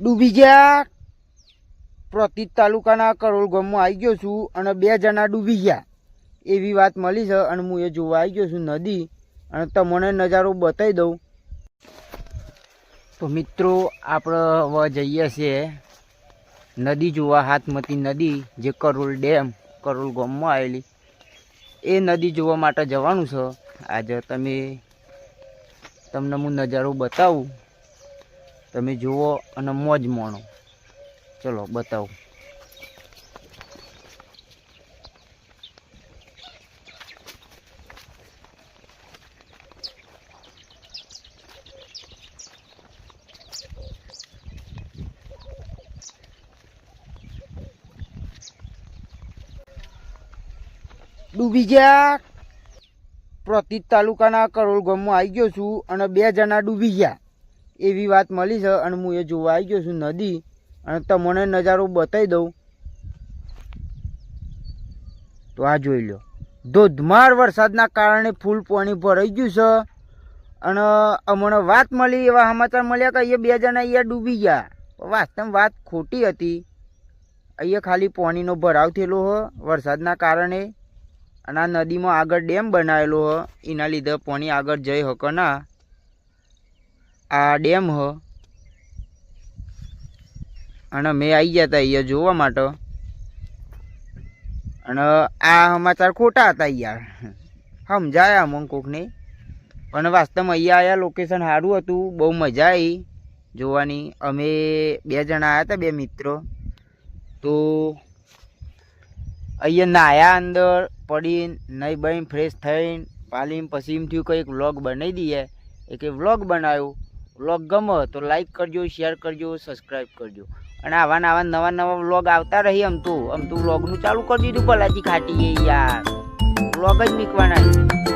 ડૂબી ગયા. પ્રતિત તાલુકાના કરોલ ગામમાં આવી ગયો છું અને બે જણા ડૂબી ગયા. એવી વાત મળી છે અને હું એ જોવા આવી ગયો છું નદી. અને તમને નજારો બતાવી દઉં. તો મિત્રો, આપણે હવે જઈએ છીએ નદી જોવા, હાથમતી નદી, જે કરોલ ડેમ, કરોલ ગામમાં આવેલી. એ નદી જોવા માટે જવાનું છે. આજે તમે, તમને હું નજારો બતાવું. તમે જુઓ અને મોજ માણો. ચલો, બતાવું. ડૂબી ગયા. પ્રતિક તાલુકાના કરોલ ગામમાં આવી ગયો છું અને બે જણા ડૂબી ગયા. એવી વાત મળી છે અને હું એ જોવા આવી ગયો છું નદી અને તમને નજારો બતાવી દઉં. તો આ જોઈ લો ધોધમાર વરસાદના કારણે ફૂલ પાણી ભરાઈ ગયું છે અને અમને વાત મળી, એવા સમાચાર મળ્યા કે અહીંયા બે જણા અહીંયા ડૂબી ગયા. વાસ્તવ વાત ખોટી હતી. અહીંયા ખાલી પાણીનો ભરાવ થયેલો હો, વરસાદના કારણે. અને આ નદીમાં આગળ ડેમ બનાવેલો હ. એના લીધે પાણી આગળ જઈ હક આ ડેમ હ. અને મેં આવી ગયા હતા અહીંયા જોવા માટે. અને આ સમાચાર ખોટા હતા યાર. સમજાયા અમુક કોકને પણ વાસ્તવમાં અહીંયા આવ્યા લોકેશન સારું હતું. બહુ મજા આવી જોવાની. અમે બે જણા આવ્યા હતા બે મિત્રો. તો અહીંયા નાયા અંદર પડીને, નહીં બહીને ફ્રેશ થઈને પાલીને પછી એમ થયું કંઈક વ્લોગ બનાવી દઈએ. એ કે વ્લોગ બનાવ્યો વ્લોગ ગમે તો લાઈક કરજો શેર કરજો સબસ્ક્રાઈબ કરજો. અને આવા આવા નવા નવા વ્લોગ આવતા રહી આમ તો આમ તો વ્લોગનું ચાલુ કરી દીધું ભલાજી ખાટી યાર. વ્લોગ જ નીકળવાના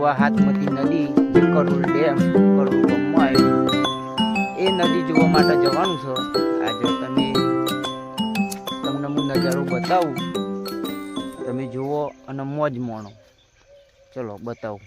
જોવા હાથમતી નદી જે ડેમ, કરોલ ગામમાં એ નદી જોવા માટે જવાનું છે. આજે તમે તમને હું નજારો બતાવું. તમે જુઓ અને મોજ માણો. ચલો બતાવું.